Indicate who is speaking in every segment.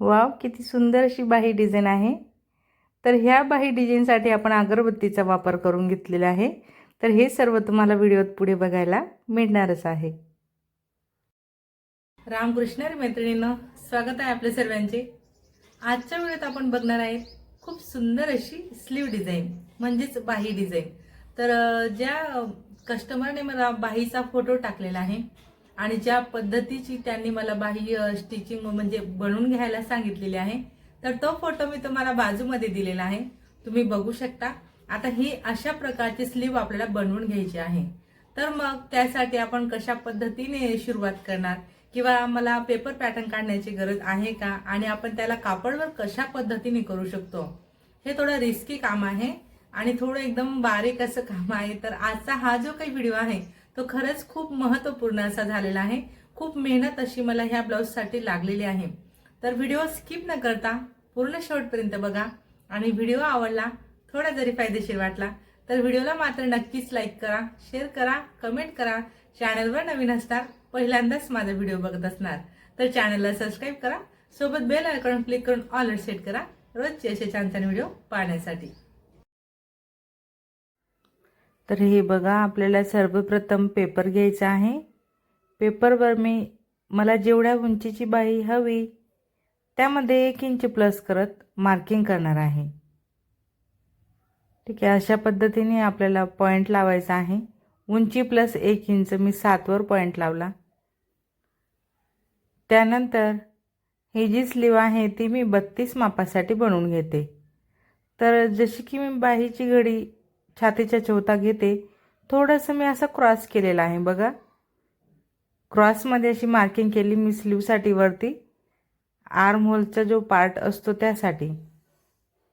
Speaker 1: Wow किती सुंदर अशी बाही डिझाईन आहे. तर ह्या बाही डिझाईनसाठी आपण अगरबत्तीचा वापर करून घेतलेला आहे. तर हे सर्व तुम्हाला व्हिडिओत पुढे बघायला मिळणारच आहे. रामकृष्ण मैत्रिणीनं स्वागत आहे आपल्या सर्वांचे. आजच्या वेळेत आपण बघणार आहे खूप सुंदर अशी स्लीव डिझाईन म्हणजेच बाही डिझाईन. तर ज्या कस्टमरने मला बाहीचा फोटो टाकलेला आहे आणि ज्या पद्धतीची त्यांनी मला बाह्य स्टिचिंग म्हणजे बनवून घ्यायला सांगितलेली आहे तर तो फोटो मी तुम्हाला बाजूमध्ये दिलेला आहे. तुम्ही बघू शकता. आता ही अशा प्रकारची स्लीव आपल्याला बनवून घ्यायची आहे. तर मग त्यासाठी आपण कशा पद्धतीने सुरुवात करणार? किंवा मला पेपर पॅटर्न काढण्याची गरज आहे का? आणि आपण त्याला कापडवर कशा पद्धतीने करू शकतो? हे थोडं रिस्की काम आहे. आणि थोडं एकदम बारीक असं काम आहे. तर आजचा हा जो काही व्हिडिओ आहे तो खरंच खूप महत्त्वपूर्ण असा झालेला आहे. खूप मेहनत अशी मला ह्या ब्लाऊजसाठी लागलेली आहे. तर व्हिडिओ स्किप न करता पूर्ण शेवटपर्यंत बघा. आणि व्हिडिओ आवडला थोडा जरी फायदेशीर वाटला तर व्हिडिओला मात्र नक्कीच लाईक करा शेअर करा कमेंट करा. चॅनलवर नवीन असणार पहिल्यांदाच माझा व्हिडिओ बघत असणार. तर चॅनलला सबस्क्राईब करा. सोबत बेल आयकॉन क्लिक करून ऑलर सेट करा. रोजचे असे छान छान व्हिडिओ पाहण्यासाठी. तर हे बघा आपल्याला सर्वप्रथम पेपर घ्यायचा आहे. पेपरवर मी मला जेवढ्या उंचीची बाई हवी त्यामध्ये एक इंच प्लस करत मार्किंग करणार आहे. ठीक आहे अशा पद्धतीने आपल्याला पॉईंट लावायचा आहे. उंची प्लस एक इंच मी सातवर पॉईंट लावला. त्यानंतर ही जी स्लीव आहे ती मी बत्तीस मापासाठी बनवून घेते. तर जशी की मी बाहीची घडी छातीच्या चौथा घेते. थोडंसं मी असं क्रॉस केलेलं आहे बघा. क्रॉसमध्ये अशी मार्किंग केली मी स्लीवसाठी वरती. आर्म होलचा जो पार्ट असतो त्यासाठी.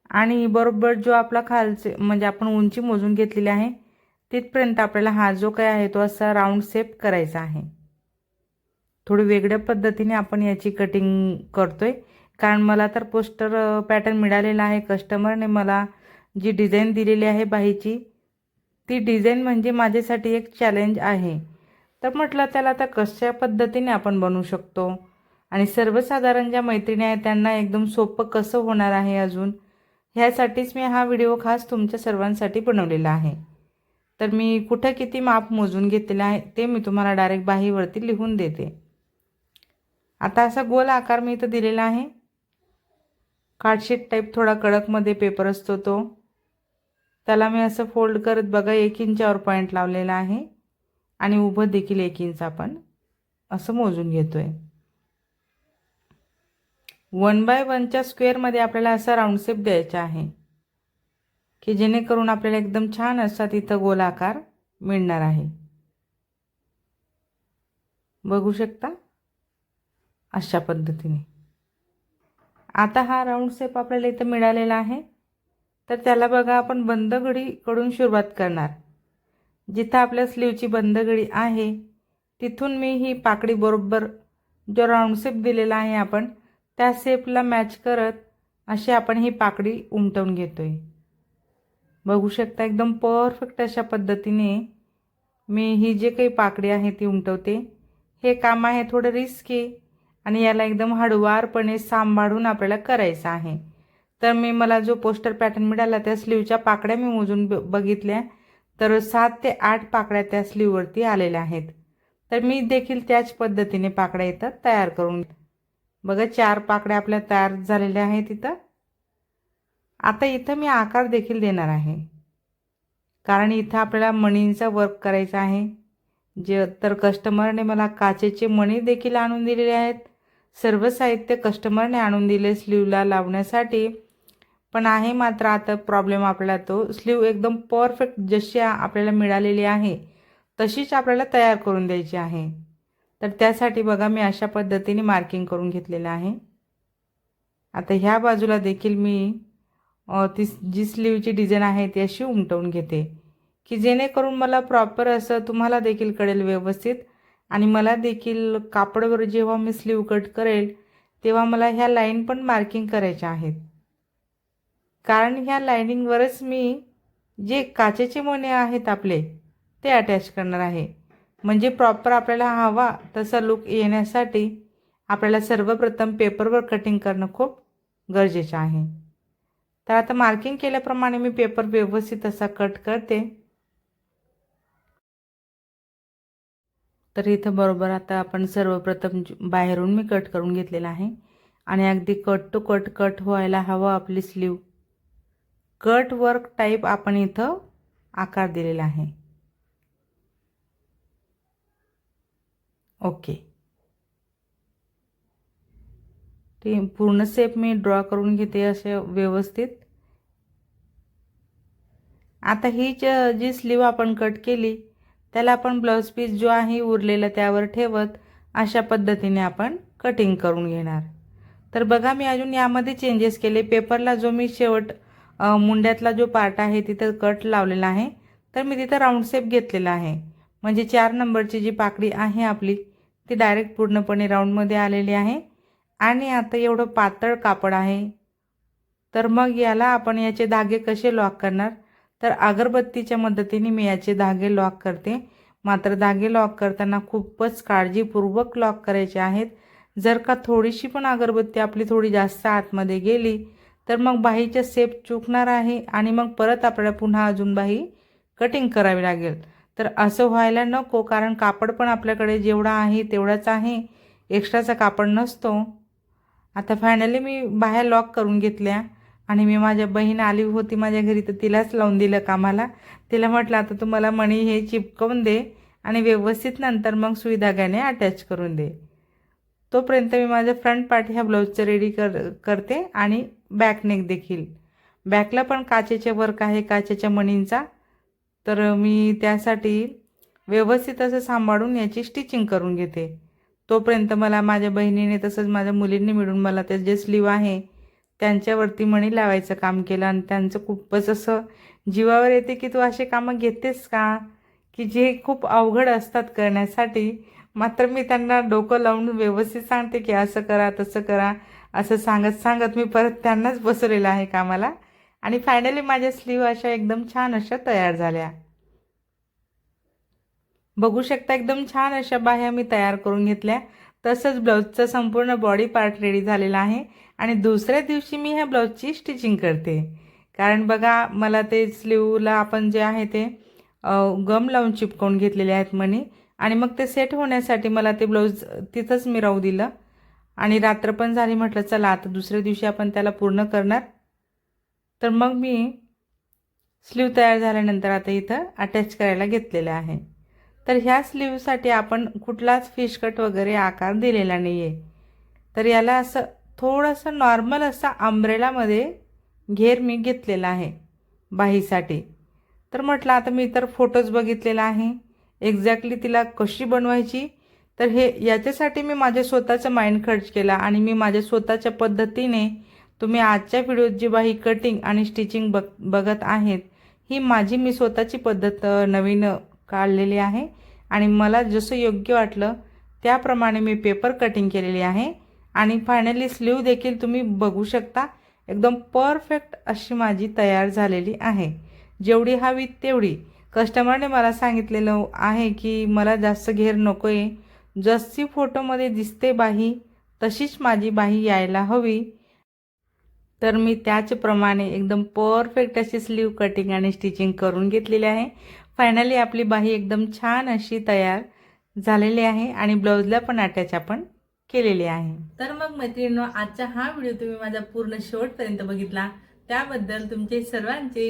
Speaker 1: आणि बरोबर जो आपला खालचे म्हणजे आपण उंची मोजून घेतलेली आहे तिथपर्यंत आपल्याला हा जो काय आहे तो असा राऊंड शेप करायचा आहे. थोडी वेगळ्या पद्धतीने आपण याची कटिंग करतोय. कारण मला तर पोस्टर पॅटर्न मिळालेला आहे कस्टमरने मला जी डिझाईन दिलेली आहे बाहीची ती डिझाईन म्हणजे माझ्यासाठी एक चॅलेंज आहे. तर म्हटलं त्याला आता कशा पद्धतीने आपण बनवू शकतो? आणि सर्वसाधारण ज्या मैत्रिणी आहेत त्यांना एकदम सोपं कसं होणार आहे अजून? ह्यासाठीच मी हा व्हिडिओ खास तुमच्या सर्वांसाठी बनवलेला आहे. तर मी कुठं किती माप मोजून घेतलेलं आहे ते मी तुम्हाला डायरेक्ट बाहीवरती लिहून देते. आता असा गोल आकार मी इथं दिलेला आहे. कार्डशीट टाईप थोडा कडकमध्ये पेपर असतो तो. त्याला मी असं फोल्ड करत बघा एक इंचावर पॉईंट लावलेला आहे. आणि उभं देखील एक इंच आपण असं मोजून घेतो आहे वन बाय वनच्या स्क्वेअरमध्ये आपल्याला असा राऊंड शेप द्यायचा आहे की जेणेकरून आपल्याला एकदम छान असा तिथं गोलाकार मिळणार आहे. बघू शकता? अशा पद्धतीने. आता हा राऊंड शेप आपल्याला इथं मिळालेला आहे. तर त्याला बघा आपण बंद घडीकडून सुरुवात करणार. जिथं आपल्या स्लीवची बंद घडी आहे तिथून मी ही पाकडी बरोबर जो राऊंड शेप दिलेला आहे आपण त्या शेपला मॅच करत अशी आपण ही पाकडी उमटवून घेतोय. बघू शकता एकदम परफेक्ट अशा पद्धतीने मी ही जे काही पाकडी आहे ती उमटवते. हे काम आहे थोडं रिस्की आणि याला एकदम हळुवारपणे सांभाळून आपल्याला करायचं आहे. तर मी मला जो पोस्टर पॅटर्न मिळाला त्या स्लीवच्या पाकड्या मी मोजून ब बघितल्या. तर सात ते आठ पाकड्या त्या स्लीववरती आलेल्या आहेत. तर मी देखील त्याच पद्धतीने पाकड्या इथं तयार करून बघा चार पाकड्या आपल्या तयार झालेल्या आहेत इथं. आता इथं मी आकार देखील देणार आहे. कारण इथं आपल्याला मणींचा वर्क करायचा आहे. जे तर कस्टमरने मला काचेचे मणी देखील आणून दिलेले आहेत. सर्व साहित्य कस्टमरने आणून दिले स्लीवला लावण्यासाठी. पण आहे मात्र आता प्रॉब्लेम आपला तो. स्लीव एकदम परफेक्ट जशी आपल्याला मिळालेली आहे तशीच आपल्याला तयार करून द्यायची आहे. तर त्यासाठी बघा मी अशा पद्धतीने मार्किंग करून घेतलेलं आहे. आता ह्या बाजूला देखील मी ती जी स्लीवची डिझाईन आहे ती अशी उमटवून घेते की जेणेकरून मला प्रॉपर असं तुम्हाला देखील कळेल व्यवस्थित. आणि मला देखील कापडवर जेव्हा मी स्लीव कट करेल तेव्हा मला ह्या लाईन पण मार्किंग करायच्या आहेत. कारण ह्या लाईनिंगवरच मी जे काचेचे मोने आहेत आपले ते अटॅच करणार आहे. म्हणजे प्रॉपर आपल्याला हवा तसा लुक येण्यासाठी आपल्याला सर्वप्रथम पेपरवर कटिंग करणं खूप गरजेचं आहे. तर आता मार्किंग केल्याप्रमाणे मी पेपर व्यवस्थित असा कट करते. तर इथं बरोबर आता आपण सर्वप्रथम बाहेरून मी कट करून घेतलेला आहे. आणि अगदी कट टू कट कट व्हायला हवं आपली स्लीव कट वर्क टाईप आपण इथं आकार दिलेला आहे. ओके. ते पूर्ण सेप मी ड्रॉ करून घेते असे व्यवस्थित. आता ही जी स्लीव आपण कट केली त्याला आपण ब्लाऊज पीस जो आहे उरलेला त्यावर ठेवत अशा पद्धतीने आपण कटिंग करून घेणार. तर बघा मी अजून यामध्ये चेंजेस केले. पेपरला जो मी शेवट मुंड्यातला जो पार्ट आहे तिथं कट लावलेला आहे. तर मी तिथं राऊंड शेप घेतलेला आहे. म्हणजे चार नंबरची जी पाकडी आहे आपली ती डायरेक्ट पूर्णपणे राऊंडमध्ये आलेली आहे. आणि आता एवढं पातळ कापड आहे. तर मग याला आपण याचे धागे कसे लॉक करणार? तर अगरबत्तीच्या मदतीने मी याचे धागे लॉक करते. मात्र धागे लॉक करताना खूपच काळजीपूर्वक लॉक करायचे आहेत. जर का थोडीशी पण अगरबत्ती आपली थोडी जास्त आतमध्ये गेली तर मग बाहीच्या सेप चुकणार आहे आणि मग परत आपल्याला पुन्हा अजून बाही कटिंग करावी लागेल. तर असं व्हायला नको कारण कापड पण आपल्याकडे जेवढा आहे तेवढाच आहे. एक्स्ट्राचा कापड नसतो. आता फायनली मी बाह्या लॉक करून घेतल्या आणि मी माझ्या बहीण आली होती माझ्या घरी तर तिलाच लावून दिलं कामाला. तिला म्हटलं आता तू मला मणी हे चिपकवून दे आणि व्यवस्थित नंतर मग सुई धाग्याने अटॅच करून दे. तोपर्यंत मी माझ्या फ्रंट पार्ट ह्या ब्लाऊजचं रेडी कर करते आणि बॅक नेक देखील. बॅकला पण काचेचे वर्क आहे काचेच्या मणींचा. तर मी त्यासाठी व्यवस्थित असं सांभाळून याची स्टिचिंग करून घेते. तोपर्यंत मला माझ्या बहिणीने तसंच माझ्या मुलींनी मिळून मला ते जे स्लीव आहे त्यांच्यावरती मणी लावायचं काम केलं आणि त्यांचं खूपच असं जीवावर येते की तू असे कामं घेतेस का? की जे खूप अवघड असतात करण्यासाठी मात्र मी त्यांना डोकं लावून व्यवस्थित सांगते की असं करा तसं करा. असं सांगत सांगत मी परत त्यांनाच बसवलेलं आहे कामाला. आणि फायनली माझ्या स्लीव अशा एकदम छान अशा तयार झाल्या. बघू शकता एकदम छान अशा बाह्या मी तयार करून घेतल्या. तसंच ब्लाऊजचा संपूर्ण बॉडी पार्ट रेडी झालेला आहे. आणि दुसऱ्या दिवशी मी ह्या ब्लाऊजची स्टिचिंग करते. कारण बघा मला ते स्लीवला आपण जे आहे ते गम लावून चिपकवून घेतलेले आहेत म्हणी. आणि मग ते सेट होण्यासाठी मला ते ब्लाऊज तिथंच मी राहू दिलं. आणि रात्र पण झाली म्हटलं चला आता दुसऱ्या दिवशी आपण त्याला पूर्ण करणार. तर मग मी स्लीव तयार झाल्यानंतर आता इथं अटॅच करायला घेतलेलं आहे. तर ह्या स्लीवसाठी आपण कुठलाच फिश कट वगैरे आकार दिलेला नाही आहे तर याला असं थोडंसं नॉर्मल असा अंब्रेलामध्ये घेर मी घेतलेला आहे बाहीसाठी. तर म्हटलं आता मी तर फोटोज बघितलेला आहे. एक्झॅक्टली तिला कशी बनवायची? तर हे याच्यासाठी मी माझ्या स्वतःचा माइंड खर्च केला आणि मी माझ्या स्वतःच्या पद्धतीने तुम्ही आजच्या व्हिडिओत जी बाही कटिंग आणि स्टिचिंग बघ बघत आहेत ही माझी मी स्वतःची पद्धत नवीन काढलेली आहे. आणि मला जसं योग्य वाटलं त्याप्रमाणे मी पेपर कटिंग केलेली आहे. आणि फायनली स्लीव देखील तुम्ही बघू शकता. एकदम परफेक्ट अशी माझी तयार झालेली आहे. जेवढी हवी तेवढी. कस्टमरने मला सांगितलेलं आहे की मला जास्त घेर नको आहे जशी फोटोमध्ये दिसते बाही तशीच माझी बाही यायला हवी. तर मी त्याचप्रमाणे एकदम परफेक्ट अशी स्लीव कटिंग आणि स्टिचिंग करून घेतलेली आहे. फायनली आपली बाही एकदम छान अशी तयार झालेली आहे आणि ब्लाऊजला पण अटॅच आपण केलेली आहे. तर मग मैत्रिणींनो आजचा हा व्हिडिओ तुम्ही माझा पूर्ण शेवटपर्यंत बघितला. त्याबद्दल तुमचे सर्वांचे